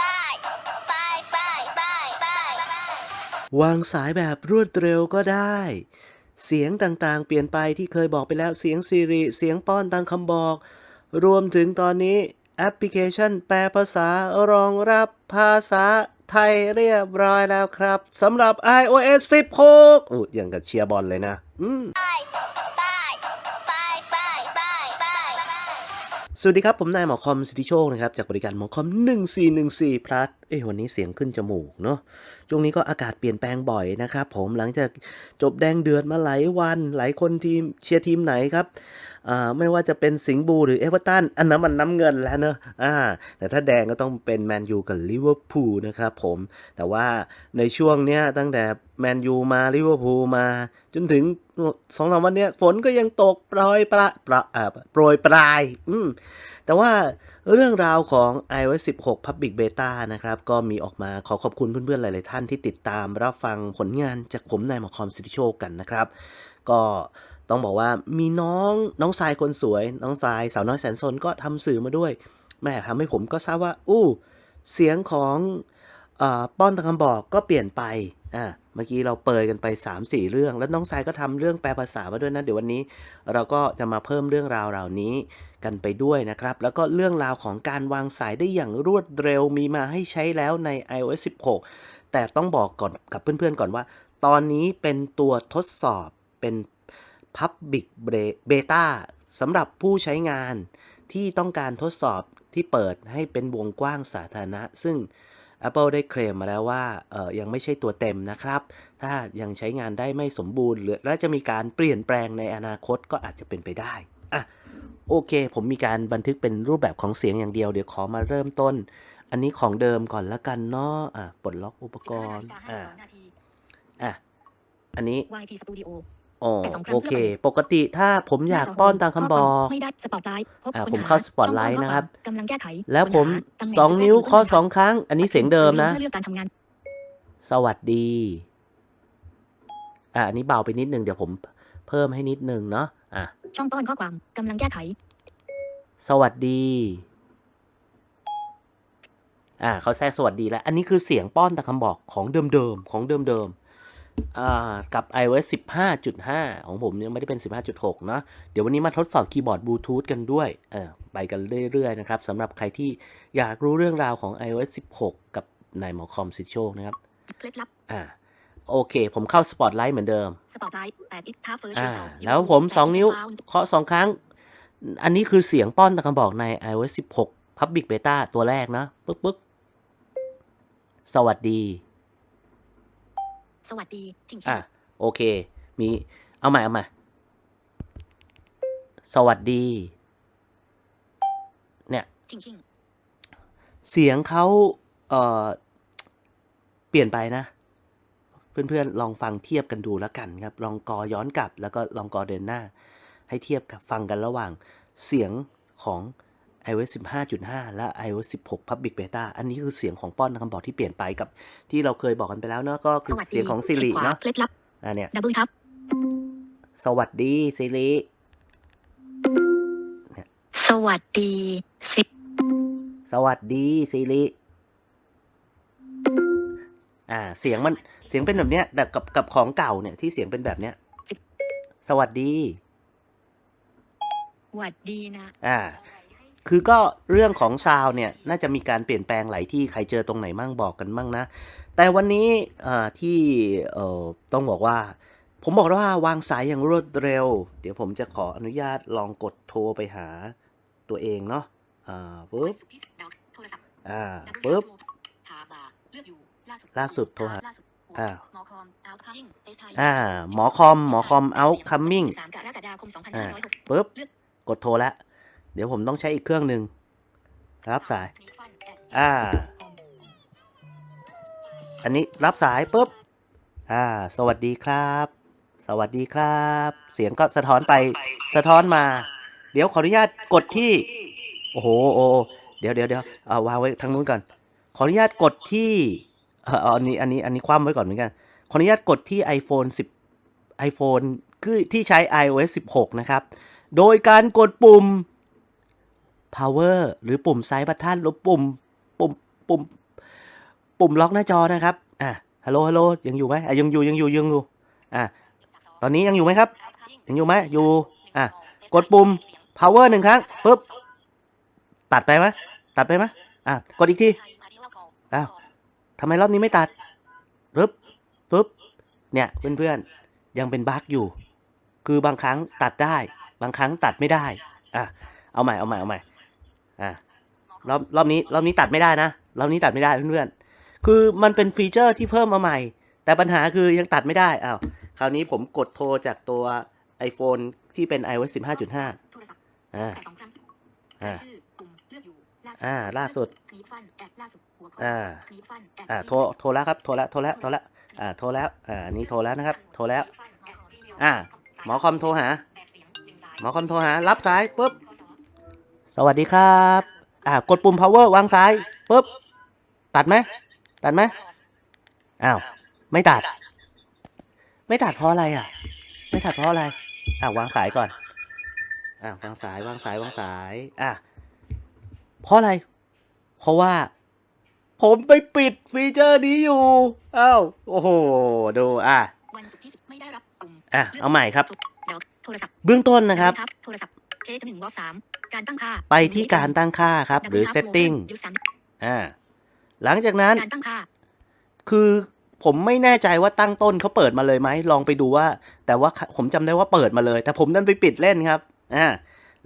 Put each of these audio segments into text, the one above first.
bye, bye, bye, bye, bye, bye. วางสายแบบรวดเร็วก็ได้ เสียงต่างๆ เปลี่ยนไปที่เคยบอกไปแล้วเสียงซีรีเสียงป้อนตามคำบอก รวมถึงตอนนี้แอปพลิเคชันแปลภาษารองรับภาษาไทยเรียบร้อยแล้วครับสำหรับ iOS 16อู้อย่างกับเชียร์บอลเลยนะ อืม สวัสดีครับ ผมนายหมอคอมสิทธิโชคนะครับ จากบริการหมอคอม 1414 พลัสเอ้ยวันนี้เสียงขึ้นจมูกเนาะช่วงนี้ก็อากาศเปลี่ยนแปลงบ่อยนะครับ ผมหลังจากจบแดงเดือดมาหลายวัน หลายคนทีมเชียร์ทีมไหนครับ อ่าไม่ว่าจะเป็นสิงห์บูหรือเอเวอร์ตันอันนั้นมันน้ำเงินแล้วเนอะอ่าแต่ถ้าแดงก็ต้องเป็นแมนยูกับลิเวอร์พูลนะครับผม แต่ว่าในช่วงเนี้ยตั้งแต่แมนยูมาลิเวอร์พูลมา จนถึงสองสามวันเนี้ยฝนก็ยังตกโปรยปลาปลาอ่าโปรยปลาย อืมแต่ว่าเรื่องราวของ iOS 16 Public Beta นะครับ ก็มีออกมาขอขอบคุณเพื่อนๆ หลายๆท่านที่ติดตามรับฟังผลงานจากผมนายหมอคอมสิทธิโชคกันนะครับ ก็ ต้องบอกว่ามีน้องน้องทรายคนสวย น้องทรายสาวน้อยแสนสนก็ทำสื่อมาด้วยแม่ทำให้ผมก็ทราบว่า อู้ เสียงของอป้อนตะคำบอกก็เปลี่ยนไปอ่าเมื่อกี้เราเปิดกันไป 3-4 เรื่อง แล้วน้องทรายก็ทำเรื่องแปลภาษามาด้วยนะเดี๋ยววันนี้ เราก็จะมาเพิ่มเรื่องราวเหล่านี้กันไปด้วยนะครับ แล้วก็เรื่องราวของการวางสายได้อย่างรวดเร็วมีมาให้ใช้แล้วใน iOS 16 แต่ต้องบอกก่อนกับเพื่อนๆก่อนว่า ตอนนี้เป็นตัวทดสอบเป็น Public Beta สำหรับผู้ใช้งานที่ต้องการทดสอบที่เปิดให้เป็นวงกว้างสาธารณะ ซึ่ง Apple ได้เคลมมาแล้วว่าเออยังไม่ใช่ตัวเต็มนะครับ ถ้ายังใช้งานได้ไม่สมบูรณ์หรือและจะมีการเปลี่ยนแปลงในอนาคตก็อาจจะเป็นไปได้อะโอเค ผมมีการบันทึกเป็นรูปแบบของเสียงอย่างเดียวเดี๋ยวขอมาเริ่มต้น อันนี้ของเดิมก่อนละกันเนาะอะปลดล็อกอุปกรณ์อะอะอันนี้ YT Studio อ๋อแต่สองครั้งโอเคเพื่อไปปกติถ้าผมอยากป้อนตามคำบอกไม่ได้สปอตไลท์พบอ่าค้นผมหเข้า Spotlight ช่องป้อนะครับข้อวามกำลังแก้ไขแล้วผมค้นหาตำแหน่สองจุดนิ้วแจ้งข้อเตืนสองครั้ง อันนี้เสียงเดิมนะเพื่อเลือกการทำงานสวัสดี อะอันนี้เบาไปนิดนึงเดี๋ยวผมเพิ่มให้นิดนึงเนาะอะช่องป้อนข้อความกำลังแก้ไข สวัสดี อ่าเขาแทรกสวัสดีแล้ว อันนี้คือเสียงป้อนตามคำบอกของเดิมๆของเดิมๆอ่า กับ iOS 15.5 ของผมเนี่ยไม่ได้เป็น 15.6 เนอะเดี๋ยววันนี้มาทดสอบคีย์บอร์ดบลูทูธกันด้วยเออไปกันเรื่อยๆนะครับสำหรับใครที่อยากรู้เรื่องราวของ iOS 16 กับนายหมอคอมสิทธิโชคนะครับเคล็ดลับอ่าโอเค ผมเข้า Spotlight เหมือนเดิมสปอตไลท์8อิททับเฟิร์สอ่าแล้วผมสองนิ้วเคาะสองครั้ง อันนี้คือเสียงป้อนตะคำบอกใน iOS 16 Public Beta ตัวแรกนะปึ๊กปึ๊กสวัสดี สวัสดีทิ้งอะโอเค มี เอาใหม่เอาใหม่สวัสดี เนี่ย ทิ้งทิ้งเสียงเขาเอ่อ เปลี่ยนไปนะ เพื่อนๆ ลองฟังเทียบกันดูแล้วกันครับ ลองกอย้อนกลับ แล้วก็ลองกอเดินหน้า ให้เทียบกับฟังกันระหว่างเสียงของ iOS 15.5 และ iOS 16 Public Beta อันนี้คือเสียงของป้อนคำบอกที่เปลี่ยนไปกับ ที่เราเคยบอกกันไปแล้วเนาะก็คือสวัสดีเสียงของ Siri คลิกขวาเนาะเคล็ดลับอะเนี่ยดับเบิลทับสวัสดี Siri สวัสดีสิสวัสดีซิริอ่า เสียงมันเสียงเป็นแบบเนี้ยแต่กับกับของเก่าเนี่ยที่เสียงเป็นแบบเนี้ย สวัสดีสวัสดีนะ อ่า คือก็เรื่องของซาวเนี่ยน่าจะมีการเปลี่ยนแปลงหลายที่ใครเจอตรงไหนมั่งบอกกันมั่งนะ แต่วันนี้ที่ต้องบอกว่า ผมบอกแล้วว่าวางสายอย่างรวดเร็ว เดี๋ยวผมจะขออนุญาตลองกดโทรไปหาตัวเองเนาะอ่าปุ๊บอ่าปุ๊บล่าสุดโทรหาอ่าหมอคอมเอาคัมเอสไทยอ่าหมอคอมหมอคอมเอาคัมมิ่งอ่าปุ๊บกดโทรแล้ว เดี๋ยวผมต้องใช้อีกเครื่องหนึ่งรับสาย อ่า อันนี้รับสายปุ๊บ อ่า สวัสดีครับ สวัสดีครับ เสียงก็สะท้อนไป สะท้อนมา เดี๋ยวขออนุญาตกดที่ โอ้โหโอ้โหเดี๋ยวเดี๋ยวเดี๋ยวเอาวางไว้ทางนู้นก่อน ขออนุญาตกดที่เออเอาอันนี้ อันนี้ อันนี้คว่ำไว้ก่อนเหมือนกัน ขออนุญาตกดที่ iPhone 10 iPhone คือที่ใช้ iOS 16 นะครับ โดยการกดปุ่ม power หรือปุ่มซ้ายบัตทันหรือปุ่มปุ่มปุ่มปุ่มล็อกหน้าจอนะครับ อะฮัลโหลฮัลโหลยังอยู่ไหมอะยังอยู่ยังอยู่ยังอยู่อะตอนนี้ยังอยู่ไหมครับ ยังอยู่ไหมอยู่อะกดปุ่ม power หนึ่งครั้งปุ๊บตัดไปไหมตัดไปไหมอะกดอีกทีอ้าวทำไมรอบนี้ไม่ตัดปึ๊บปึ๊บเนี่ยเพื่อนๆยังเป็นบั๊กอยู่ คือบางครั้งตัดได้ บางครั้งตัดไม่ได้อะเอาใหม่เอาใหม่เอาใหม่ อะรอบรอบนี้รอบนี้ตัดไม่ได้นะรอบนี้ตัดไม่ได้เพื่อนๆคือมันเป็นฟีเจอร์ที่เพิ่มมาใหม่ แต่ปัญหาคือยังตัดไม่ได้อ้าวคราวนี้ผมกดโทรจากตัว iPhone ที่เป็น iOS 15.5โทรศัพท์อ่าแต่สองครั้งอ่าชื่อปุ่มเลือกอยู่ล่าสุดอ่าล่าสุดคลิปฟันแอดล่าสุดหัวข้ออ่าคลิปฟันแอดอ่าโทรโทรแล้วครับโทรแล้วโทรแล้วโทรแล้วอ่าโทรแล้วอ่าอันนี้โทรแล้วนะครับ โทรแล้ว อ่าหมอคอมโทรหา หมอคอมโทรหา รับสายปุ๊บ สวัสดีครับ อ่ากดปุ่ม power วางสายปุ๊บ ตัดไหม ตัดไหมอ้าว ไม่ตัด ไม่ตัดเพราะอะไรอะ ไม่ตัดเพราะอะไร อ่าวางสายก่อน อ่าวางสายวางสายวางสาย อะ เพราะอะไร เพราะว่า ผมไปปิดฟีเจอร์นี้อยู่ อ้าว โอ้โห ดู อะวันศุกร์ที่สิบไม่ได้รับปุ่มอะ เอาใหม่ครับเดี๋ยวโทรศัพท์เบื้องต้นนะครับ โทรศัพท์เคสหนึ่งวอลสาม การตั้งค่า ไปที่การตั้งค่าครับ หรือ setting ยูสามอ่าหลังจากนั้น การตั้งค่า คือผมไม่แน่ใจว่าตั้งต้นเขาเปิดมาเลยไหมลองไปดูว่า แต่ว่าผมจำได้ว่าเปิดมาเลย แต่ผมดันไปปิดเล่นครับอ่า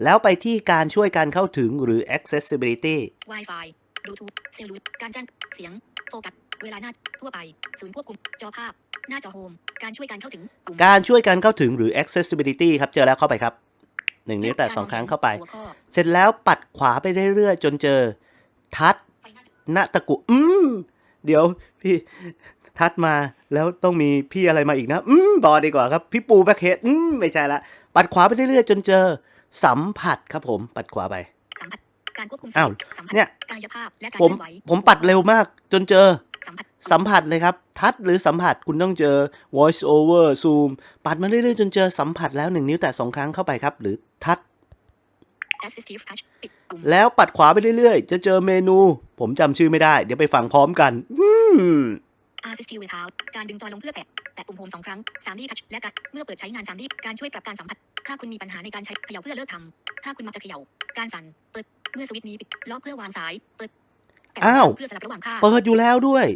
แล้วไปที่การช่วยการเข้าถึงหรือ accessibility Wi-Fi บลูทูธเซลลูการแจ้งเสียงโฟกัสเวลาหน้าทั่วไป ศูนย์ควบคุมจอภาพ หน้าจอโฮม การช่วยการเข้าถึงปุ่มการช่วยการเข้าถึงหรือ accessibility ครับ เจอแล้วเข้าไปครับ หนึ่งนิ้วแต่สองครั้งเข้าไปหัวข้อเสร็จแล้วปัดขวาไปเรื่อยๆจนเจอ ทัดไฟหน้าจอณตะกุอืมเดี๋ยวพี่ทัดมาแล้วต้องมีพี่อะไรมาอีกนะ อืมบอกดีกว่าครับ พี่ปูแบ็คเฮดอืมไม่ใช่ละ ปัดขวาไปเรื่อยๆจนเจอ สัมผัสครับผม ปัดขวาไปสัมผัสการควบคุมอ้าวสัมผัสเนี่ยกายภาพและการผมเคลื่อนไหวผมปัดเร็วมากจนเจอ สัมผัสสัมผัสเลยครับ ทัดหรือสัมผัสคุณต้องเจอ voice over zoom ปัดมาเรื่อยๆ จนเจอสัมผัสแล้วหนึ่งนิ้วแต่สองครั้งเข้าไปครับ หรือทัด assistive touch ปิดปุ่มแล้วปัดขวาไปเรื่อยๆ จะเจอเมนู ผมจำชื่อไม่ได้ เดี๋ยวไปฟังพร้อมกัน อืม assistive way out การดึงจอยลงเพื่อแตะแตะปุ่มโฮมสองครั้ง 3D touch และการเมื่อเปิดใช้งาน 3D การช่วยปรับการสัมผัส ถ้าคุณมีปัญหาในการใช้เขย่าเพื่อเลิกทำถ้าคุณมักจะเขย่า การสั่น เปิด เมื่อสวิตช์นี้ปิด ล็อกเพื่อวางสาย เปิดแตะ อ้าวเพื่อสลับระหว่างค่าเปิดอยู่แล้วด้วย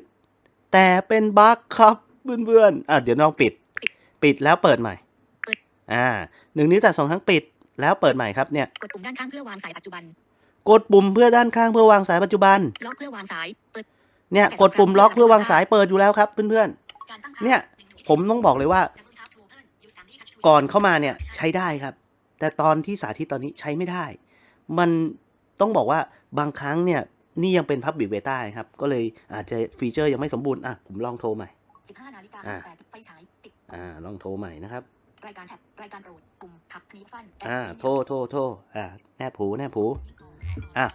แต่เป็นบั๊กครับเพื่อนๆอะเดี๋ยวน้องปิด ปิดแล้วเปิดใหม่อ่าหนึ่งนิ้วแต่สองครั้งปิดแล้วเปิดใหม่ครับเนี่ยกดปุ่มด้านข้างเพื่อวางสายปัจจุบัน กดปุ่มเพื่อด้านข้างเพื่อวางสายปัจจุบันล็อกเพื่อวางสายเปิดเนี่ยกดปุ่มล็อกเพื่อวางสายเปิดอยู่แล้วครับเพื่อนการตั้งค่าเนี่ยๆผมต้องบอกเลยว่า ก่อนเข้ามาเนี่ยใช้ได้ครับ แต่ตอนที่สาธิตตอนนี้ใช้ไม่ได้ มันต้องบอกว่าบางครั้งเนี่ย นี่ยังเป็น Public Beta ครับ ก็เลยอาจจะฟีเจอร์ยังไม่สมบูรณ์อะผมลองโทรใหม่ 15นาฬิกาอ่า58ไฟฉายติดอ่าลองโทรใหม่นะครับ รายการแท็บรายการโปรดปุ่มทับคลิปฟันอ่าโทรโทรโทรอ่าแนบผูแนบผูอะ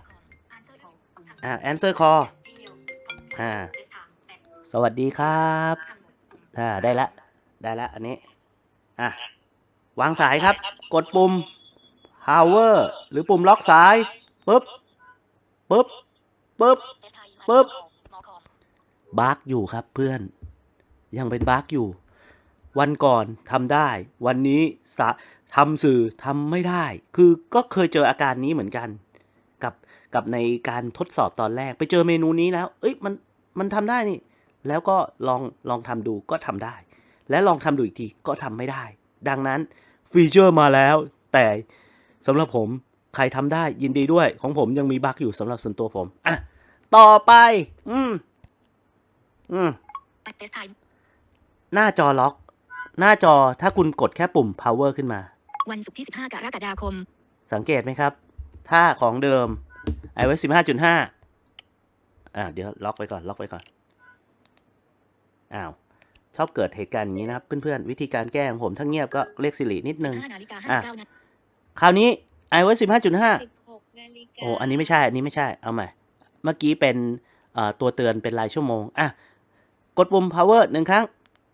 อ่า answer call อ่า สวัสดีครับอ่าได้ละ ได้ละอันนี้ อะ วางสายครับ กดปุ่ม power หรือปุ่มล็อกสายปึ๊บปึ๊บ ปึ๊บปึ๊บบั๊กอยู่ครับเพื่อน ยังเป็นบั๊กอยู่ วันก่อนทำได้ วันนี้สะทำสื่อทำไม่ได้ คือก็เคยเจออาการนี้เหมือนกัน กับกับในการทดสอบตอนแรก ไปเจอเมนูนี้แล้ว เอ้ยมันมันทำได้นี่ แล้วก็ลองลองทำดูก็ทำได้ และลองทำดูอีกทีก็ทำไม่ได้ ดังนั้นฟีเจอร์มาแล้ว แต่สำหรับผมใครทำได้ยินดีด้วยของผมยังมีบั๊กอยู่สำหรับส่วนตัวผมอะ ต่อไป อืม อืมปัดเฟซไทม์หน้าจอล็อก หน้าจอถ้าคุณกดแค่ปุ่ม power ขึ้นมา วันศุกร์ที่ 15 กรกฎาคม สังเกตไหมครับ ถ้าของเดิม iOS 15.5 อ่า เดี๋ยวล็อกไว้ก่อน ล็อกไว้ก่อน อ้าว ชอบเกิดเหตุการณ์อย่างนี้นะครับ เพื่อนๆ วิธีการแก้ของผมถ้าเงียบก็เรียกสิรินิดนึง15นาฬิกาอะ59นาทีคราวนี้ iOS 15.5 16นาฬิกาโอ้ อันนี้ไม่ใช่ อันนี้ไม่ใช่ เอาใหม่ เมื่อกี้เป็นเอ่อตัวเตือนเป็นรายชั่วโมง อะ กดปุ่ม power หนึ่งครั้ง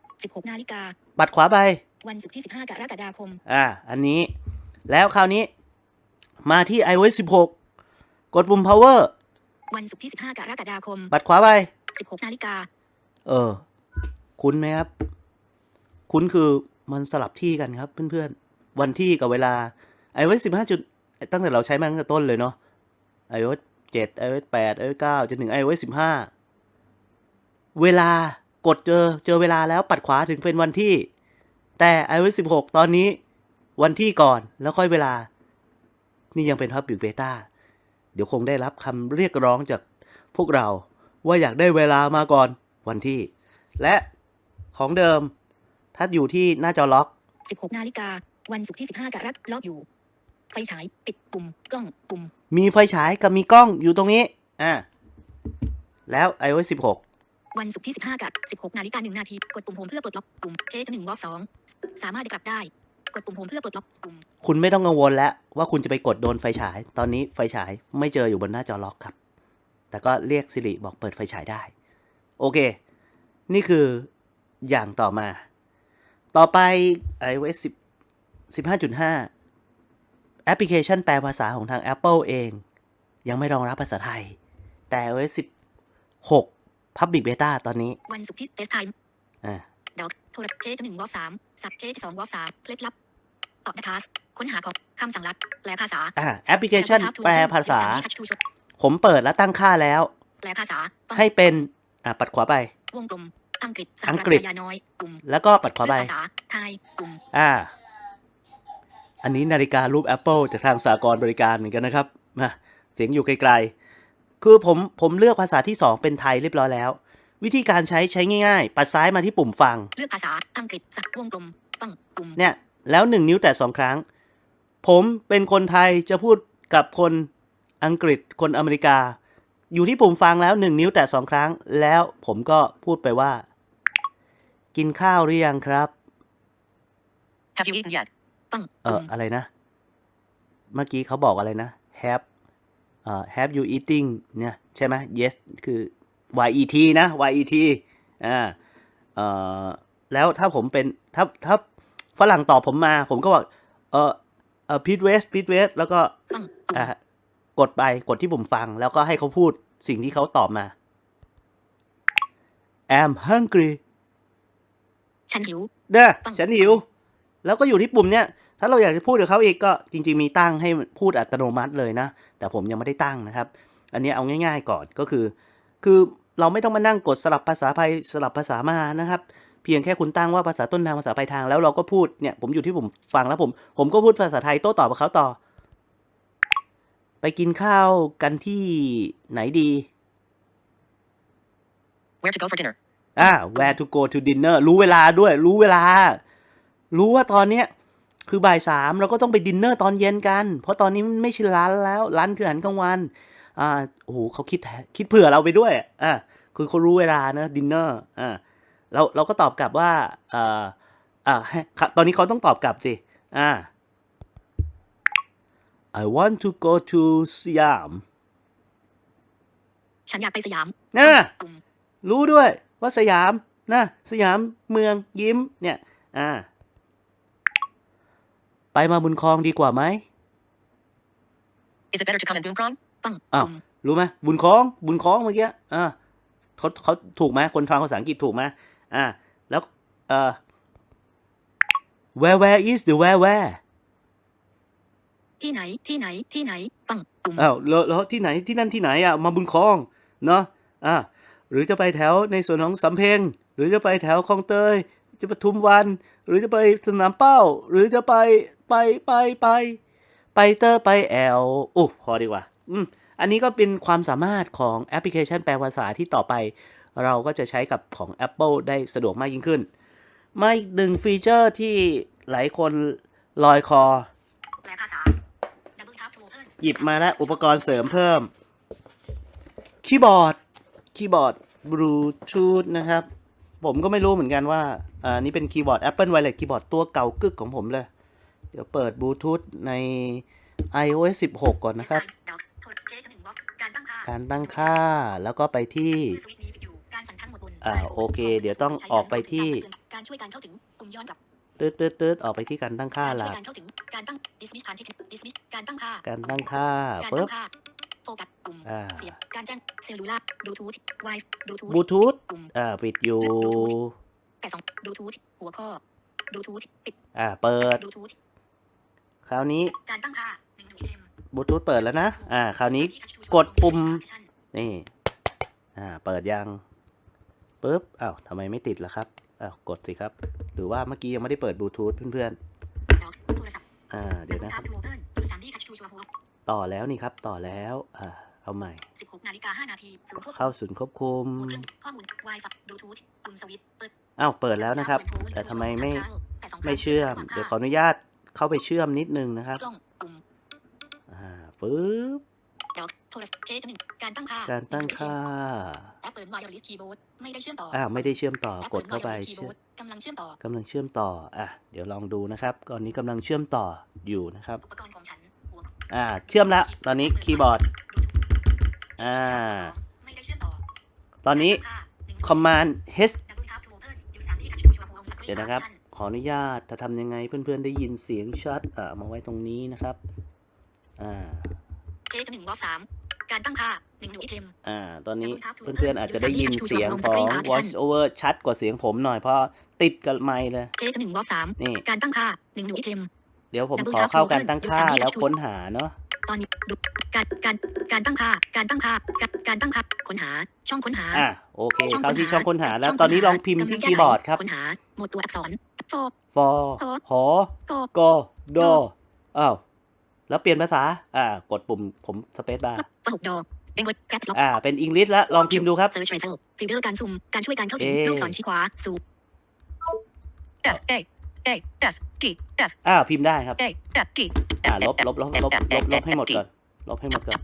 16นาฬิกาปัดขวาไป วันศุกร์ที่ 15กรกฎาคม อ่าอันนี้ แล้วคราวนี้ มาที่ iOS 16 กดปุ่ม power วันศุกร์ที่ 15กรกฎาคมปัดขวาไป 16นาฬิกา เออ คุ้นไหมครับ คุ้นคือมันสลับที่กันครับเพื่อนๆ วันที่กับเวลา iOS 15จุดตั้งแต่เราใช้มาตั้งแต่ต้นเลยเนาะ iOS 7 iOS 8 iOS 9จนถึง iOS 15 เวลากดเจอเจอเวลาแล้วปัดขวาถึงเป็นวันที่ แต่ iOS 16 ตอนนี้วันที่ก่อนแล้วค่อยเวลา นี่ยังเป็น Public Beta เดี๋ยวคงได้รับคำเรียกร้องจากพวกเราว่าอยากได้เวลามาก่อนวันที่ และของเดิม ถ้าอยู่ที่หน้าจอล็อก 16 นาฬิกา วันศุกร์ที่ 15กรกฎาคมล็อกอยู่ ไฟฉายปิดปุ่มกล้องปุ่ม มีไฟฉายกับมีกล้องอยู่ตรงนี้ อ่าแล้ว iOS 16 วันศุกร์ที่ 15 กับ 16 นาฬิกา 1 นาที กดปุ่มโฮมเพื่อปลดล็อกปุ่มเคส1วอล2สามารถได้กลับได้ กดปุ่มโฮมเพื่อปลดล็อกปุ่ม คุณไม่ต้องกังวลแล้ว ว่าคุณจะไปกดโดนไฟฉาย ตอนนี้ไฟฉายไม่เจออยู่บนหน้าจอล็อกครับ แต่ก็เรียกสิริบอกเปิดไฟฉายได้ โอเค นี่คืออย่างต่อมา ต่อไป iOS 10 15.5แอ ปพลิเคชันแปลภาษาของทาง Apple เอง ยังไม่รองรับภาษาไทย แต่ iOS 16 Public Beta ตอนนี้ วันศุกร์ที่เฟซไทม์อ่าดอกโทรเคส1วอล3สับเคส2วอล3เคล็ดลับตอบนะคะค้นหาของคำสั่งลัดแปลภาษาอ่าแอปพลิเคชันแปลภาษาทัชทูชผมเปิดแล้วตั้งค่าแล้ว แปลภาษาต้องให้เป็นอ่าปัดขวาไป วงกลมอังกฤษสหอัรังฐกฤษอเมริกาน้อยปุ่มแล้วก็ปัดขวาไปเลือกภาษาไทยปุ่มอ่า อันนี้นาฬิการูป Apple จากทางสากลบริการเหมือนกันนะครับมาเสียงอยู่ไกลๆ คือผมผมเลือกภาษาที่ 2 เป็นไทยเรียบร้อยแล้ว วิธีการใช้ใช้ง่ายๆ ปัดซ้ายมาที่ปุ่มฟัง เลือกภาษาอังกฤษสักวงกลมปังปุ่มเนี่ยแล้ว 1 นิ้วแต่สองครั้ง ผมเป็นคนไทยจะพูดกับคนอังกฤษคนอเมริกา อยู่ที่ปุ่มฟังแล้ว 1 นิ้วแต่สองครั้ง แล้วผมก็พูดไปว่า กินข้าวหรือยังครับ Have you eaten yet ปังเอปุ่อมอะไรนะ เมื่อกี้เขาบอกอะไรนะ have เอ่อ have you eating เนี่ยใช่ไหม yes คือ yet นะ yet อ่าเอ่อแล้วถ้าผมเป็นถ้าถ้าฝรั่งตอบผมมา ผมก็บอกเออเออ pit west pit west แล้วก็ปังปุ่มอ่ากดไปกดที่ผมฟัง แล้วก็ให้เขาพูดสิ่งที่เขาตอบมา I'm hungry ฉันหิวเด้อปังฉันหิว แล้วก็อยู่ที่ปุ่มเนี้ยถ้าเราอยากจะพูดกับเขาอีกก็จริง ๆ มีตั้งให้พูดอัตโนมัติเลยนะ แต่ผมยังไม่ได้ตั้งนะครับ อันนี้เอาง่าย ๆ ก่อนก็คือ คือเราไม่ต้องมานั่งกดสลับภาษาไทยสลับภาษามานะครับเพียงแค่คุณตั้งว่าภาษาต้นทางภาษาปลายทางแล้วเราก็พูดเนี่ยผมอยู่ที่ผมฟังแล้วผมผมก็พูดภาษาไทยโต้ตอบกับเขาต่อ ไปกินข้าวกันที่ไหนดี Where to go for dinner อ่า where to go to dinner รู้เวลาด้วยรู้เวลา รู้ว่าตอนเนี้ยคือบ่ายสามเราก็ต้องไปดินเนอร์ตอนเย็นกัน เพราะตอนนี้มันไม่ใช่ร้านแล้วร้านคืออาหารกลางวันอ่าโอ้โหเขาคิดแทคิดเผื่อเราไปด้วยอ่าคือเขารู้เวลานะดินเนอร์อ่าเราเราก็ตอบกลับว่าอ่าอ่าให้ตอนนี้เขาต้องตอบกลับสิอ่า I want to go to Siam ฉันอยากไปสยามนะปุ่มรู้ด้วยว่าสยามนะสยามเมืองยิ้มเนี่ย อ่าไป มาบุญคลองดีกว่าไหม Is it better to come in Boomprong ปังอ้าวปุ่มรู้ไหมบุญคลองบุญคลองเมื่อกี้อ่าเขาเขาถูกไหมคนฟังภาษาอังกฤษถูกไหมอ่า แล้วเอ่อ where where is the where where ที่ไหน ที่ไหน ที่ไหน ปังปุ่มอ้าวแล้วแล้วที่ไหนที่นั่นที่ไหนอะมาบุญคลองเนาะอ่าหรือจะไปแถวในส่วนของสำเพ็งหรือจะไปแถวคลองเตย จะปทุมวัน หรือจะไปสนามเป้า หรือจะไปไปไปไป ไปเตอร์ไปแอลโอ้พอดีกว่า อืมอันนี้ก็เป็นความสามารถของแอปพลิเคชันแปลภาษาที่ต่อไป เราก็จะใช้กับของ Apple ได้สะดวกมากยิ่งขึ้น มาอีกหนึ่งฟีเจอร์ที่หลายคนลอยคอ แปลภาษา Double tap to open หยิบมาแล้วอุปกรณ์เสริมเพิ่ม คีย์บอร์ด คีย์บอร์ดบลูทูธนะครับ ผมก็ไม่รู้เหมือนกันว่าอ่านี่เป็นคีย์บอร์ด Apple Wireless คีย์บอร์ดตัวเก่ากึกของผมเลย เดี๋ยวเปิดบลูทูธใน iOS 16 ก่อนนะครับ การตั้งค่าแล้วก็ไปที่อ่าโอเค เดี๋ยวต้องออกไปที่การช่วยการเข้าถึงปุ่มย้อนกลับตืดตืดตืดออกไปที่การตั้งค่าการช่ละวการเข้าถึงการตั้ง dismiss การที่การตั้งค่า การตั้งค่า การปึ๊ตั้บงค่า โฟกัสปุ่มปุ่มอ่าเสียบการแจ้งเซลลูล่าบลูทูธไวบลูทูธบลูทูธปุ่มอ่าปิดอยู่แต่สองบลูทูธหัวข้อบลูทูธปิดอ่าเปิดบลูทูธคราวนี้การตั้งค่าหนึ่งหนึ่งเอ็มบลูทูธเปิดแล้วนะอ่าคราวนี้กดปุ่มนี่อ่าเปิดยังปุ๊บอ้าวทำไมไม่ติดล่ะครับอ้าวกดสิครับ หรือว่าเมื่อกี้ยังไม่ได้เปิดบลูทูธเพื่อนโทรศัพท์ๆอ่าเดี๋ยวนะครับ ทูเทิร์นสามดีทัชทูชัวร์โฮสต่อแล้วนี่ครับ ต่อแล้วอ่าเอาใหม่สิบหกนาฬิกาห้านาทีศูนย์ควบคุมเข้าศูนย์ควบคุมหัวเครื่องข้อมูล Wi-Fi บลูทูธปุ่มสวิตช์เปิดอ้าวเปิดแล้วนะครับ แต่ทำไมไม่ไม่เชื่อม เดี๋ยวขออนุญาตเข้าไปเชื่อมนิดนึงนะครับกล้องปุ่มอ่าปึ๊บเดี๋ยวโทรศัพท์เคสหนึ่งการตั้งค่าการตั้งค่าแอปเปิลไวโอลิสคีย์บอร์ดไม่ได้เชื่อมต่ออ้าวไม่ได้เชื่อมต่อแอปกเปิดลเข้าไป wireless keyboard กำลังเชื่อมต่อกำลังเชื่อมต่อ อะ เดี๋ยวลองดูนะครับตอนนี้กำลังเชื่อมต่ออยู่นะครับ อุปกรณ์ของฉันหัว อ่า เชื่อมแล้ว ตอนนี้คีย์บอร์ด อ่าไม่ได้เชื่อมต่อตอนนี้ command h เดี๋ยวนะครับ ขออนุญาตจะทำยังไงเพื่อนๆได้ยินเสียงชัด อ่า มาไว้ตรงนี้นะครับ อ่าเคสหนึ่งวอสามการตั้งค่าหนึ่งหนูอิเทมอ่า ตอนนี้เพื่อนๆอาจจะได้ยินเสียงของ voice over ชัดกว่าเสียงผมหน่อยเพราะติดกับไมค์เลยเคสหนึ่งวอสามนี่การตั้งค่าหนึ่งหนูอิเทม เดี๋ยวผมขอเข้าการตั้งค่าแล้วค้นหาเนาะตอนนี้ดูการการการตั้งค่า การตั้งค่า การการตั้งค่าค้นหา ช่องค้นหาอะโอเคช่องเข้าที่ค้นหาช่องค้นหา แล้วช่องตอนนี้ค้นหาลองพิมพ์ที่คีย์บอร์ดครับค้นหาหมวดตัวอักษรโฟ for หอหอโกกอดออ้าวแล้วเปลี่ยนภาษา อ่า กดปุ่มผมสเปซบาร์ฟหกดอเอ็งเวิร์ดแคปล็อกอ่า เป็นอังกฤษแล้ว ลองพิมพ์ดูครับเซิร์ชเรเซอร์ฟิลเตอร์การซูมการช่วยการเข้าถึงเอ๊ะลูกศรชี้ขวาซูม F A A S D F อ้าวพิมพ์ได้ครับ A F D อ่าลบลบลบลบลบลบให้หมดก่อนลบให้หมดก่อน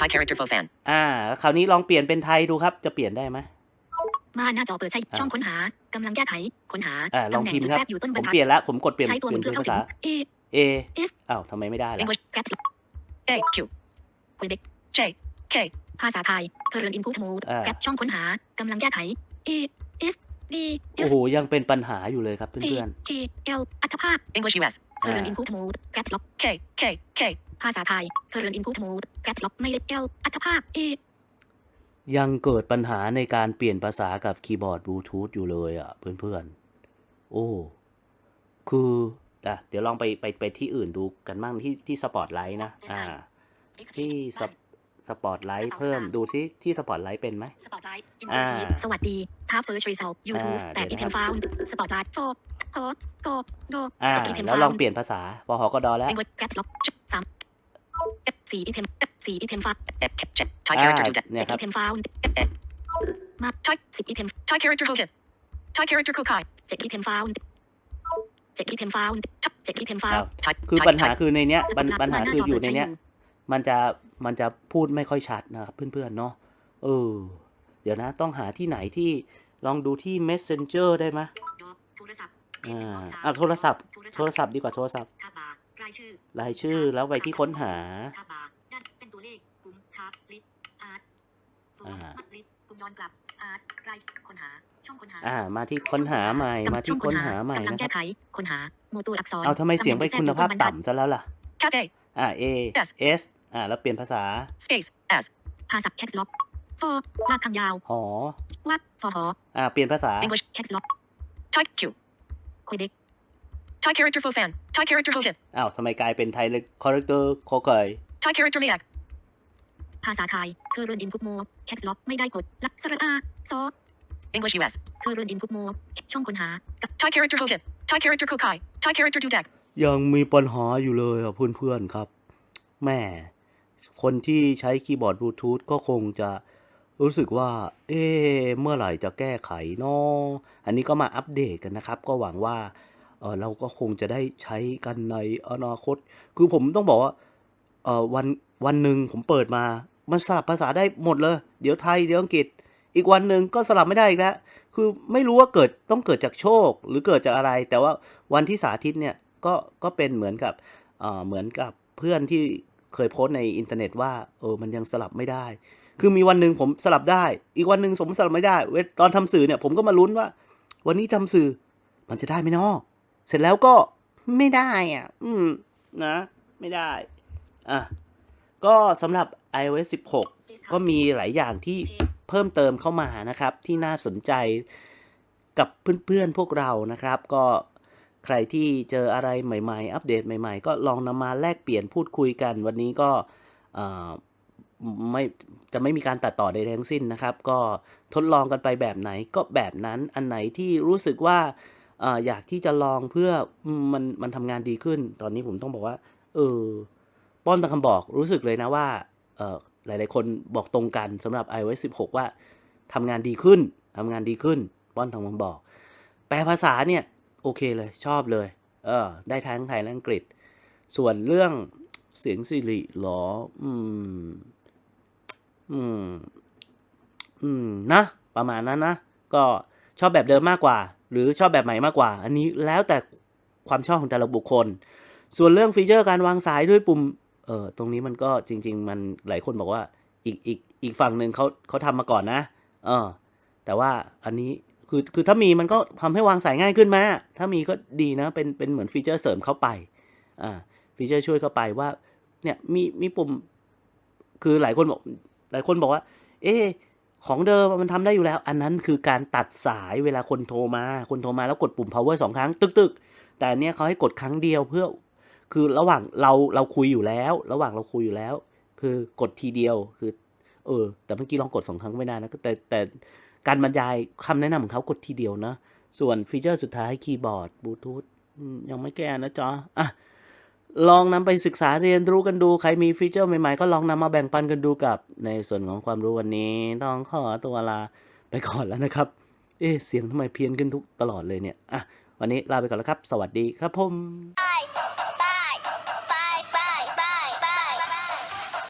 Thai character for fan อ่า คราวนี้ลองเปลี่ยนเป็นไทยดูครับ จะเปลี่ยนได้ไหมมาหน้าจอเปิดใช้อ่าช่องค้นหากำลังแก้ไขค้นหาอ่าลองตำแหน่งพิมพ์จุดครับแทรกอยู่ต้นบผรมรทัดเปลี่ยนแล้วผมกดเปลี่ยนใช้ตัวหเปมุลี่ยนนเพื่อเป็นเข้าภาถึษาง A A S อ้าวทำไมไม่ได้ล่ะ English Caps Lock A Q Quebec J K ภาษาไทยเทเรนอินพุตโหมดอ่าแคปช่องค้นหากำลังแก้ไข A S D โอ้ F โหยังเป็นปัญหาอยู่เลยครับ T เพื่อน K L อัตภาพ English US เทเรนอินพุตโหมดแคปล็อก K K K ภาษาไทยเทเรนอินพุตโหมดแคปล็อกไม่ได้ L อัตภาพ A ๆยังเกิดปัญหาในการเปลี่ยนภาษากับคีย์บอร์ดบลูทูธอยู่เลยอะเพื่อนๆ โอ้ คืออะเดี๋ยวลองไปไปไปที่อื่นดูกันบ้างที่ที่สปอตไลท์นะ อ่า ที่สป สปอตไลท์เพิ่มดูซิที่สปอตไลท์เป็นไหมสปอตไลท์อ่าสวัสดีทับเซิร์ชรีเซลยูทูบอ่าแต่เดี๋อียวเทนะมครัฟาบวสปอตไลท์โฟโฮโกโดอ่าอีเทมแล้วฟาลวองเปลี่ยนภาษาพอหอกดอแล้วเอ็งเวิร์ดแคปล็อกสามสี่อีเทมสี่อีเทมฟา F J Thai อ่า character to that เนี่ยเจ็ดครัอีบเทมฟาวมา Thai สิบอีเทม Thai character Hokkien Thai character Kokai เจ็ดอีเทมฟาวเจ็ดอีเทมฟาวเจ็ดอีเทมฟาวอ้าว Thai คือ Thai ปัญหา Thai คือในเนี้ยปัญสปอตไลท์ปัญหาหน้าคือจออยู่เปิดในใช้เนี้ยอยู่มันจะ มันจะพูดไม่ค่อยชัดนะครับเพื่อนๆเนาะเออ เดี๋ยวนะต้องหาที่ไหนที่ลองดูที่ messenger ได้ไหมโทรศัพท์อ่าอะโทรศัพท์ โทรศัพท์ดีกว่าโทรศัพท์ทับบาร์รายชื่อรายชื่อแล้วไปที่ค้นหาทับบาร์ด้านเป็นตัวเลขปุ่มทับลิสอาร์ตโฟนอ่ามัดลิสปุ่มย้อนกลับอาร์ตรายค้นหาช่องค้นหาอ่ามาที่ค้นหาใหม่มาที่ค้นหาใหม่กำลังนะคแก้รับไขค้นหาหมวดตัวอักษรเอาทำไมเสียงไปคุณภาพต่ำซะแล้วล่ะ Cat A อ่า A S S อ่าแล้วเปลี่ยนภาษา Space S ภาษาแคปล็อกโฟลากคำยาวหอวัดฟอหออ่าเปลี่ยนภาษา English แคปล็อก Thai Q คุยเด็ก Thai character for fan Thai character Hokkien อ้าวทำไมกลายเป็นไทยเลยคอร์เรคเตอร์โคเกย Thai character Mayak ภาษาไทยเคอร์เรนอินพุตโมแคปล็อกไม่ได้กดลักษณะอาซอ English US เคอร์เรนอินพุตโมช่องค้นหากับ Thai character Hokkien Thai character Kokai Thai character Dudek ยังมีปัญหาอยู่เลยอะเพื่อนๆครับแม่ คนที่ใช้คีย์บอร์ดบลูทูธก็คงจะรู้สึกว่า เอ๊เมื่อไหร่จะแก้ไขเนาะอันนี้ก็มาอัปเดตกันนะครับ ก็หวังว่าเออเราก็คงจะได้ใช้กันในอนาคต คือผมต้องบอกว่าเออวันวันหนึ่งผมเปิดมา มันสลับภาษาได้หมดเลย เดี๋ยวไทย เดี๋ยวอังกฤษ อีกวันหนึ่งก็สลับไม่ได้อีกแล้วคือไม่รู้ว่าเกิดต้องเกิดจากโชค หรือเกิดจากอะไร แต่ว่าวันที่สาธิตเนี่ยก็ก็เป็นเหมือนกับเออเหมือนกับเพื่อนที่ เคยโพสต์ในอินเทอร์เน็ตว่าเออมันยังสลับไม่ได้ คือมีวันหนึ่งผมสลับได้ อีกวันหนึ่งผมสลับไม่ได้ เวตอนทำสื่อเนี่ยผมก็มาลุ้นว่า วันนี้ทำสื่อมันจะได้ไหมเนาะเสร็จแล้วก็ไม่ได้อะ อืม นะ ไม่ได้ อะ ก็สำหรับ iOS 16 ก็มีหลายอย่างที่เพิ่มเติมเข้ามานะครับ ที่น่าสนใจกับเพื่อนๆพวกเรานะครับ ก็ ใครที่เจออะไรใหม่ ๆ อัปเดตใหม่ ๆ ก็ลองนำมาแลกเปลี่ยนพูดคุยกัน วันนี้ก็ไม่จะไม่มีการตัดต่อใดทั้งสิ้นนะครับ ก็ทดลองกันไปแบบไหนก็แบบนั้นอันไหนที่รู้สึกว่าออยากที่จะลองเพื่อมันมันทำงานดีขึ้น ตอนนี้ผมต้องบอกว่า เออป้อนตามคำบอกรู้สึกเลยนะว่าหลาย ๆ คนบอกตรงกันสำหรับ iOS 16 ว่าทำงานดีขึ้นทำงานดีขึ้นป้อนตามคำบอก แปลภาษาเนี่ย โอเคเลยชอบเลย เออ ได้ทั้งไทยและอังกฤษ ส่วนเรื่องเสียงสิริหรอ อืม อืม อืม นะ ประมาณนั้นนะ ก็ชอบแบบเดิมมากกว่า หรือชอบแบบใหม่มากกว่า อันนี้แล้วแต่ความชอบของแต่ละบุคคล ส่วนเรื่องฟีเจอร์การวางสายด้วยปุ่ม เออตรงนี้มันก็จริง ๆ มันหลายคนบอกว่า อีกอีกอีกฝั่งหนึ่งเขาเขาทำมาก่อนนะ เออ แต่ว่าอันนี้ คือคือถ้ามีมันก็ทำให้วางสายง่ายขึ้นไหมถ้ามีก็ดีนะ เป็นเป็นเหมือนฟีเจอร์เสริมเข้าไปอ่าฟีเจอร์ช่วยเข้าไปว่าเนี่ยมีมีปุ่ม คือหลายคนบอกหลายคนบอกว่า เอของเดิมมันทำได้อยู่แล้ว อันนั้นคือการตัดสายเวลาคนโทรมา คนโทรมาแล้วกดปุ่ม power สองครั้ง ตึกตึกแต่อันเนี้ยเขาให้กดครั้งเดียวเพื่อ คือระหว่างเราเราคุยอยู่แล้ว ระหว่างเราคุยอยู่แล้ว คือกดทีเดียวคือ เออ แต่เมื่อกี้ลองกดสองครั้งไม่ได้นะแต่แต่ การบรรยายคำแนะนำของเขากดทีเดียวนะ ส่วนฟีเจอร์สุดท้ายคีย์บอร์ดบลูทูธยังไม่แก้นะจ๊ะอะลองนำไปศึกษาเรียนรู้กันดู ใครมีฟีเจอร์ใหม่ๆ ก็ลองนำมาแบ่งปันกันดูกับ ในส่วนของความรู้วันนี้ ต้องขอตัวลาไปก่อนแล้วนะครับ เอ๊ะเสียงทำไมเพี้ยนขึ้นทุกตลอดเลยเนี่ย อะ วันนี้ลาไปก่อนแล้วครับ สวัสดีครับผม